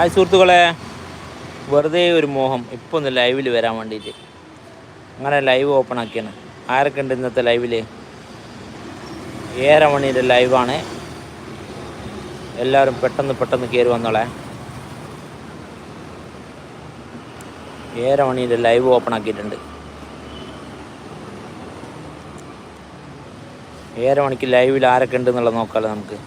Hi സുഹൃത്തുക്കളെ. വെറുതെ ഒരു മോഹം ഇപ്പോൾ ഒന്ന് ലൈവിൽ വരാൻ വേണ്ടിയിട്ട് അങ്ങനെ ലൈവ് ഓപ്പൺ ആക്കിയാണ്. ആരൊക്കെ ഉണ്ട് ഇന്നത്തെ ലൈവിൽ ഏഴര മണിയുടെ ലൈവാണ് എല്ലാവരും പെട്ടെന്ന് പെട്ടെന്ന് കയറി വന്നോളെ. ഏഴര മണിയുടെ ലൈവ് ഓപ്പൺ ആക്കിയിട്ടുണ്ട്. ഏഴര മണിക്ക് ലൈവിൽ ആരൊക്കെ ഉണ്ട് എന്നുള്ളത് നോക്കാമല്ലോ നമുക്ക്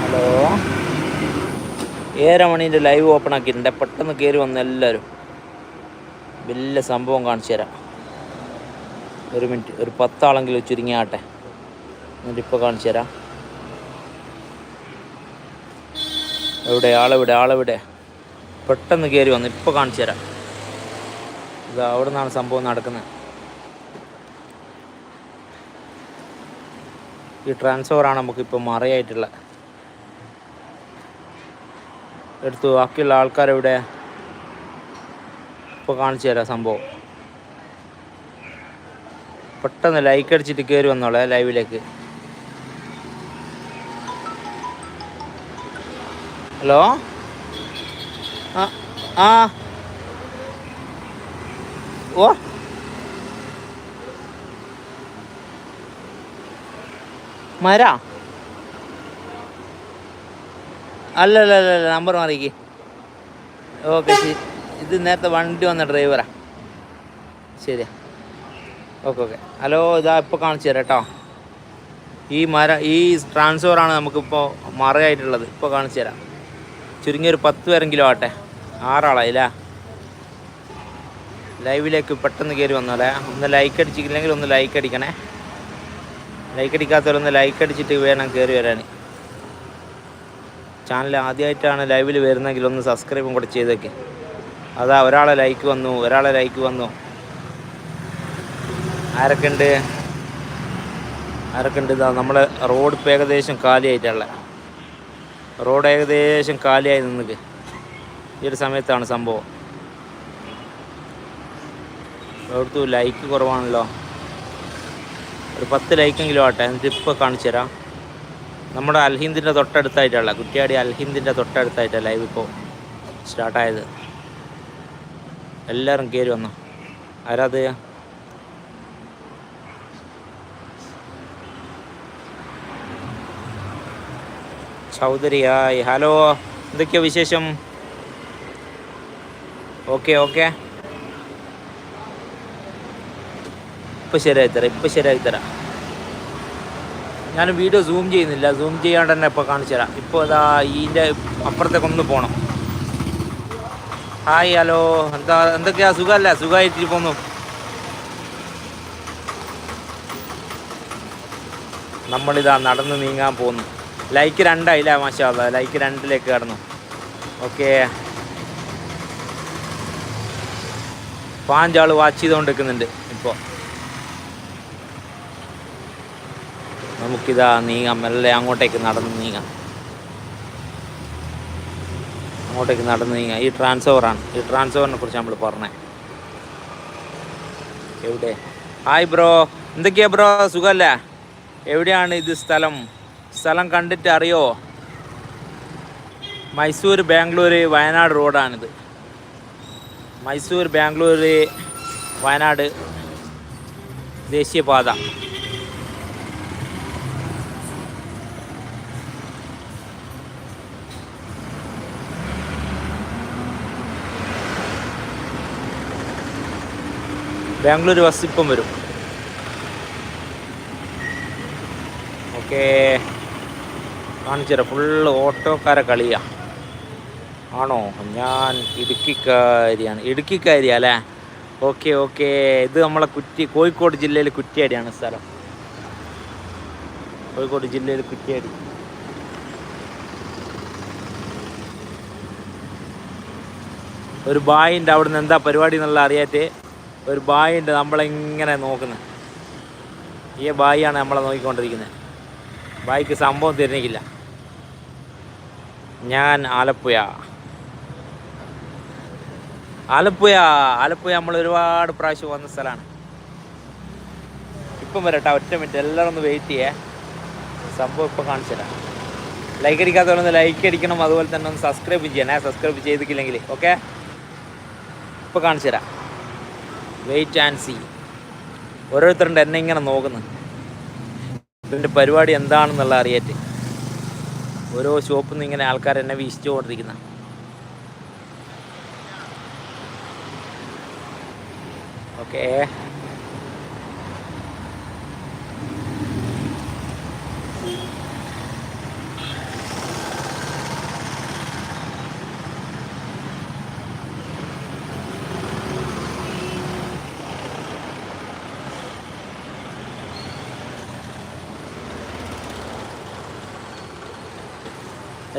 ഹലോ ഏഴര ലൈവ് ഓപ്പൺ ആക്കിയിട്ടുണ്ട് പെട്ടെന്ന് കയറി വന്ന എല്ലാവരും. വലിയ സംഭവം കാണിച്ചു തരാം. ഒരു മിനിറ്റ് ഒരു പത്താളെങ്കിലും ചുരുങ്ങിയാട്ടെ എന്നിട്ട് ഇപ്പോൾ കാണിച്ചു തരാം. എവിടെ? ആളെവിടെ? ആളെവിടെ? പെട്ടെന്ന് കയറി വന്നു ഇപ്പോൾ കാണിച്ചു തരാം. ഇത് അവിടെ നിന്നാണ് സംഭവം നടക്കുന്നത്. ഈ ട്രാൻസ്ഫറാണ് നമുക്കിപ്പോൾ മറയായിട്ടുള്ളത്. എടുത്തു. ബാക്കിയുള്ള ആൾക്കാരെവിടെ ഇപ്പോൾ കാണിച്ചു തരാം സംഭവം. പെട്ടെന്ന് ലൈക്ക് അടിച്ചിട്ട് കയറി വന്നോളെ ലൈവിലേക്ക് ഹലോ? ആ ആ. ഓ. മര? അല്ല അല്ല നമ്പർ മാറിക്ക്. ഓക്കെ ശരി. ഇത് നേരത്തെ വണ്ടി വന്ന ഡ്രൈവറാ. ശരിയാ. Okay okay. ഹലോ ഇതാ ഇപ്പോൾ കാണിച്ചു തരാം കേട്ടോ. ഈ മര ഈ ട്രാൻസ്ഫോറാണ് നമുക്കിപ്പോൾ മറയായിട്ടുള്ളത്. ഇപ്പോൾ കാണിച്ചു തരാം. ചുരുങ്ങിയൊരു പത്ത് പേരെങ്കിലും ആട്ടെ. ആറാളായില്ല ലൈവിലേക്ക് പെട്ടെന്ന് കയറി വന്നോളെ. ഒന്ന് ലൈക്ക് അടിച്ചിട്ടില്ലെങ്കിൽ ഒന്ന് ലൈക്ക് അടിക്കണേ. ലൈക്ക് അടിക്കാത്തവരൊന്ന് ലൈക്ക് അടിച്ചിട്ട് വേണം കയറി വരാൻ ചാനൽ ആദ്യമായിട്ടാണ് ലൈവിൽ വരുന്നെങ്കിൽ ഒന്ന് സബ്സ്ക്രൈബും കൂടെ ചെയ്തേക്ക്. അതാ ഒരാളെ ലൈക്ക് വന്നു ഒരാളെ ലൈക്ക് വന്നു. ആരൊക്കെ ഉണ്ട് ആരൊക്കെ ഉണ്ട് ഇതാ നമ്മളെ റോഡ് ഇപ്പം ഏകദേശം കാലിയായിട്ടുള്ള. റോഡ് ഏകദേശം കാലിയായി നിന്നിക്ക്. ഈ ഒരു സമയത്താണ് സംഭവം. അവിടുത്തെ ലൈക്ക് കുറവാണല്ലോ. ഒരു പത്ത് ലൈക്കെങ്കിലും ആട്ടെ എന്നിട്ട് ഇപ്പോൾ കാണിച്ചു തരാം നമ്മുടെ അൽഹിന്ദിന്റെ തൊട്ടടുത്തായിട്ടുള്ള കുറ്റിയാടി അൽഹിന്ദിന്റെ തൊട്ടടുത്തായിട്ടാണ് ലൈവ് ഇപ്പോൾ സ്റ്റാർട്ടായത് എല്ലാവരും കയറി വന്നു. ആരാത് ചൗധരി ഹായ് ഹലോ എന്തൊക്കെയാ വിശേഷം? Okay okay. ഇപ്പം ശരിയായി തരാം ഇപ്പം ശരിയായി തരാം. ഞാൻ വീഡിയോ സൂം ചെയ്യുന്നില്ല. സൂം ചെയ്യാണ്ട് തന്നെ ഇപ്പോൾ കാണിച്ചു തരാം. ഇപ്പോൾ ഇതാ ഇതിന്റെ അപ്പുറത്തേക്ക് ഒന്ന് പോകണം ഹായ് ഹലോ എന്താ എന്തൊക്കെയാ? സുഖമല്ല സുഖമായിട്ട് പോന്നു. നമ്മളിതാ നടന്ന് നീങ്ങാൻ പോകുന്നു ലൈക്ക് രണ്ടായില്ല മാഷാ ലൈക്ക് രണ്ടിലേക്ക് കടന്നു. ഓക്കെ പാഞ്ചാൾ വാച്ച് ചെയ്തുകൊണ്ട് നിൽക്കുന്നുണ്ട് ഇപ്പോൾ നമുക്കിതാ നീങ്ങാം. മെല്ലെ അങ്ങോട്ടേക്ക് നടന്ന് നീങ്ങാം. അങ്ങോട്ടേക്ക് നടന്ന് നീങ്ങാം. ഈ ട്രാൻസ്ഫോറാണ് ഈ ട്രാൻസ്ഫോറിനെ കുറിച്ച് നമ്മൾ പറഞ്ഞേ. എവിടെ? ഹായ് ബ്രോ എന്തൊക്കെയാ ബ്രോ സുഖമല്ലേ എവിടെയാണ് ഇത് സ്ഥലം? സ്ഥലം കണ്ടിട്ട് അറിയോ? മൈസൂർ ബാംഗ്ലൂർ വയനാട് റോഡാണിത്. മൈസൂർ ബാംഗ്ലൂർ വയനാട് ദേശീയപാത. ബാംഗ്ലൂർ ബസ് ഇപ്പം വരും. ഓക്കേ. കാണിച്ചുതരാം. ഫുള്ള് ഓട്ടോക്കാരെ കളിയാ. ആണോ? ഞാൻ ഇടുക്കിക്കാരിയാണ് ഇടുക്കിക്കാരിയാ അല്ലേ? Okay okay. ഇത് നമ്മളെ കുറ്റി കോഴിക്കോട് ജില്ലയിൽ കുറ്റിയാടിയാണ് സ്ഥലം. കോഴിക്കോട് ജില്ലയിൽ കുറ്റിയാടി. ഒരു ബായിന്റെ അവിടെ നിന്ന് എന്താ പരിപാടി എന്നുള്ള അറിയാറ്റ് ഒരു ബായി ഉണ്ട് നമ്മളെങ്ങനെ നോക്കുന്നത് ഈ ബായിയാണ് നമ്മളെ നോക്കിക്കൊണ്ടിരിക്കുന്നത് ബായിക്ക് സംഭവം തിരഞ്ഞിക്കില്ല ഞാൻ ആലപ്പുഴ. ആലപ്പുഴ ആലപ്പുഴ നമ്മൾ ഒരുപാട് പ്രാവശ്യം വന്ന സ്ഥലമാണ് ഇപ്പം വരട്ടെ ഒറ്റ മിനിറ്റ്. എല്ലാവരും ഒന്ന് വെയിറ്റ് ചെയ്യേ. സംഭവം ഇപ്പം കാണിച്ചില്ല ലൈക്ക് അടിക്കാത്തവരൊന്ന് ലൈക്ക് അടിക്കണം. അതുപോലെ തന്നെ ഒന്ന് സബ്സ്ക്രൈബ് ചെയ്യണേ. സബ്സ്ക്രൈബ് ചെയ്തിട്ടില്ലെങ്കിൽ ഓക്കെ ഇപ്പോൾ കാണിച്ചു തരാം. വെയിറ്റ് ആൻഡ് സി ഓരോരുത്തരുണ്ട് എന്നെ ഇങ്ങനെ നോക്കുന്നു. ഇതിന്റെ പരിപാടി എന്താണെന്നുള്ള അറിയാറ്റ്. ഓരോ ഷോപ്പിൽ നിന്ന് ഇങ്ങനെ ആൾക്കാർ എന്നെ വീശിച്ചുകൊണ്ടിരിക്കുന്ന ഓക്കേ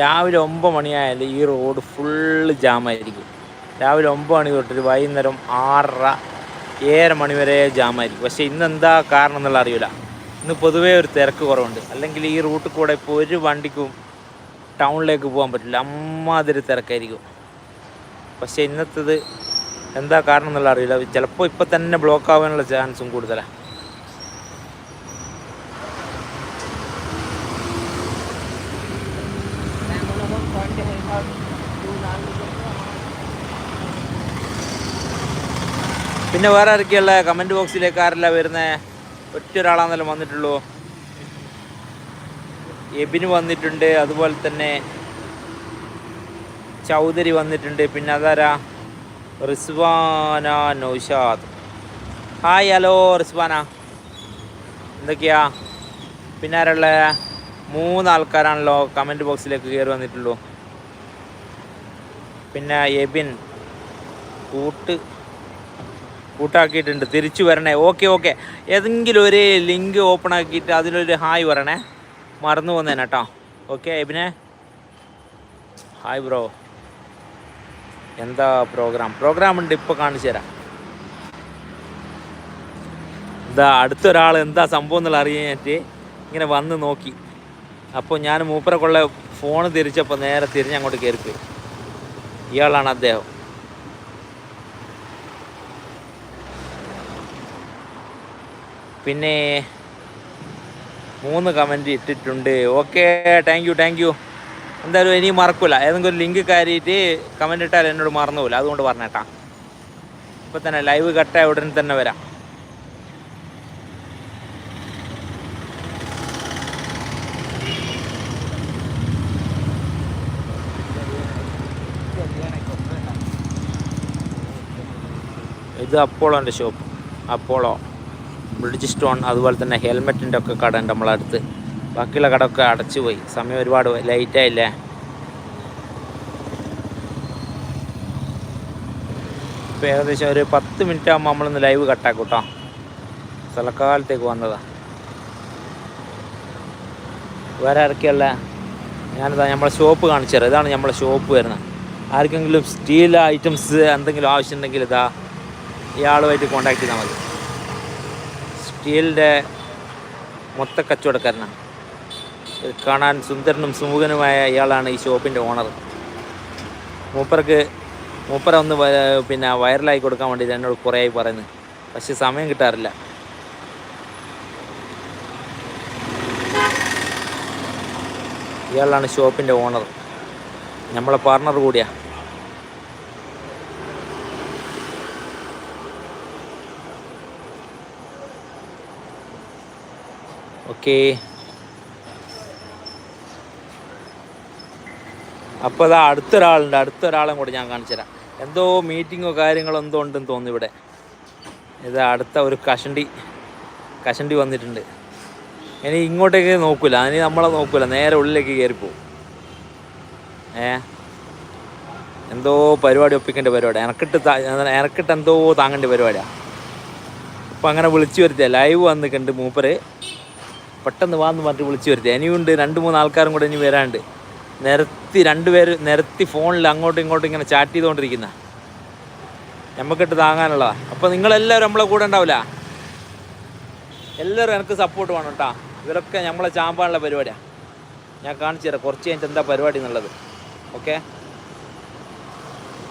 രാവിലെ ഒമ്പത് മണിയായാലും ഈ റോഡ് ഫുള്ള് ജാമായിരിക്കും രാവിലെ ഒമ്പത് മണി തൊട്ട് വൈകുന്നേരം ആറര ഏഴര മണി വരെ ജാമായിരിക്കും പക്ഷേ ഇന്ന് എന്താ കാരണം എന്നുള്ള അറിയില്ല. ഇന്ന് പൊതുവേ ഒരു തിരക്ക് കുറവുണ്ട്. അല്ലെങ്കിൽ ഈ റൂട്ടിൽ കൂടെ ഇപ്പോൾ ഒരു വണ്ടിക്കും ടൗണിലേക്ക് പോകാൻ പറ്റില്ല. അമ്മാതിരി തിരക്കായിരിക്കും. പക്ഷേ ഇന്നത്തേത് എന്താ കാരണം എന്നുള്ള അറിയില്ല. ചിലപ്പോൾ ഇപ്പം തന്നെ ബ്ലോക്ക് ആവാനുള്ള ചാൻസും കൂടുതലാണ് പിന്നെ വേറെ ആരൊക്കെയുള്ള കമന്റ് ബോക്സിലേക്ക് ആരല്ല വരുന്നത് ഒറ്റ വന്നിട്ടുള്ളൂ. എബിന് വന്നിട്ടുണ്ട് അതുപോലെ തന്നെ ചൗധരി വന്നിട്ടുണ്ട്. പിന്നെ അതാരാ? Rizwana Naushad. Hi hello Rizwana. എന്തൊക്കെയാ? പിന്നെ ആരുള്ള? മൂന്ന് ആൾക്കാരാണല്ലോ കമന്റ് ബോക്സിലേക്ക് കയറി വന്നിട്ടുള്ളൂ. പിന്നെ എബിൻ കൂട്ട് കൂട്ടാക്കിയിട്ടുണ്ട്. തിരിച്ചു വരണേ. ഓക്കെ ഓക്കെ ഏതെങ്കിലും ഒരു ലിങ്ക് ഓപ്പൺ ആക്കിയിട്ട് അതിലൊരു ഹായ് പറയണേ. മറന്നു പോകുന്നേനെ കേട്ടോ. ഓക്കെ എബിനെ? ഹായ് ബ്രോ എന്താ പ്രോഗ്രാം പ്രോഗ്രാം ഉണ്ട് ഇപ്പോൾ കാണിച്ചു തരാം. എന്താ അടുത്തൊരാൾ എന്താ സംഭവം എന്നുള്ള അറിയാനായിട്ട് ഇങ്ങനെ വന്ന് നോക്കി. അപ്പോൾ ഞാൻ മൂപ്പരക്കുള്ള കൊള്ള ഫോൺ തിരിച്ചപ്പോൾ നേരെ തിരിഞ്ഞ് അങ്ങോട്ട് കയറിപ്പോയി ഇയാളാണ് അദ്ദേഹം. പിന്നെ മൂന്ന് കമന്റ് ഇട്ടിട്ടുണ്ട്. Okay thank you thank you എന്തായാലും ഇനി മറക്കില്ല ഏതെങ്കിലും ഒരു ലിങ്ക് കയറിയിട്ട് കമന്റ് ഇട്ടാൽ എന്നോട് മറന്നുപോകില്ല. അതുകൊണ്ട് പറഞ്ഞേട്ടാ. ഇപ്പം തന്നെ ലൈവ് കട്ടായ ഉടൻ തന്നെ വരാം. ഇത് അപ്പോളോന്റെ ഷോപ്പ് അപ്പോളോ. ബ്രിഡ്ജ് സ്റ്റോൺ അതുപോലെ തന്നെ ഹെൽമെറ്റിന്റെ ഒക്കെ കട ഉണ്ട് നമ്മളടുത്ത്. ബാക്കിയുള്ള കടമൊക്കെ അടച്ചു പോയി സമയം ഒരുപാട് ലൈറ്റായില്ലേ ഇപ്പോൾ ഏകദേശം ഒരു പത്ത് മിനിറ്റ് ആകുമ്പോൾ നമ്മളൊന്ന് ലൈവ് കട്ടാക്കും കേട്ടോ സ്ഥലക്കാലത്തേക്ക് വന്നതാ. വേറെ ആരൊക്കെയുള്ള ഞാനിതാ നമ്മളെ ഷോപ്പ് കാണിച്ചു തരാം ഇതാണ് നമ്മളെ ഷോപ്പ് വരുന്നത്. ആർക്കെങ്കിലും സ്റ്റീൽ ഐറ്റംസ് എന്തെങ്കിലും ആവശ്യമുണ്ടെങ്കിൽ ഇതാ ഇയാളുമായിട്ട് കോണ്ടാക്ട് ചെയ്താൽ മതി. സ്റ്റീലിന്റെ മൊത്ത കച്ചവടക്കാരനാണ്. കാണാൻ സുന്ദരനും സുമുഖനുമായ ഇയാളാണ് ഈ ഷോപ്പിന്റെ ഓണർ. മൂപ്പർക്ക് മൂപ്പര ഒന്ന് പിന്നെ വൈറലായി കൊടുക്കാൻ വേണ്ടി എന്നോട് കുറേ ആയി പറയുന്നത് പക്ഷെ സമയം കിട്ടാറില്ല. ഇയാളാണ് ഷോപ്പിന്റെ ഓണർ. നമ്മളെ പാർട്ണർ കൂടിയാ. ഓക്കേ. അപ്പോൾ അതാ അടുത്തൊരാളുണ്ട്. അടുത്തൊരാളെ കൂടെ ഞാൻ കാണിച്ചു തരാം. എന്തോ മീറ്റിങ്ങോ കാര്യങ്ങളോ എന്തോ ഉണ്ടെന്ന് തോന്നുന്നു ഇവിടെ. ഇത് അടുത്ത ഒരു കഷണ്ടി. കഷണ്ടി വന്നിട്ടുണ്ട്. ഇനി ഇങ്ങോട്ടേക്ക് നോക്കൂല. ഇനി നമ്മളെ നോക്കൂല. നേരെ ഉള്ളിലേക്ക് കയറിപ്പോവും ഏ? എന്തോ പരിപാടി ഒപ്പിക്കേണ്ട പരിപാടി. എനക്കിട്ട് എനക്കിട്ട് എന്തോ താങ്ങേണ്ട പരിപാടിയാണ് അപ്പം അങ്ങനെ വിളിച്ചു വരുത്തിയ. ലൈവ് വന്നിട്ടുണ്ട് മൂപ്പര് പെട്ടെന്ന് വാന്ന് പറഞ്ഞിട്ട് വിളിച്ചു വരുത്തി. ഇനിയുണ്ട് രണ്ട് മൂന്ന് ആൾക്കാരും കൂടെ ഇനി വരാണ്ട് നിരത്തി രണ്ടുപേര് നിരത്തി ഫോണിൽ അങ്ങോട്ടും ഇങ്ങോട്ടും ഇങ്ങനെ ചാറ്റ് ചെയ്തുകൊണ്ടിരിക്കുന്ന. നമുക്കിട്ട് താങ്ങാനുള്ളതാ. അപ്പോൾ നിങ്ങളെല്ലാവരും നമ്മളെ കൂടെ ഉണ്ടാവില്ല എല്ലാവരും എനിക്ക് സപ്പോർട്ട് വേണം കേട്ടോ ഇവരൊക്കെ നമ്മളെ ചാമ്പാനുള്ള പരിപാടിയാണ് ഞാൻ കാണിച്ചു തരാം. കുറച്ച് കഴിഞ്ഞിട്ട് എന്താ പരിപാടി എന്നുള്ളത്. ഓക്കെ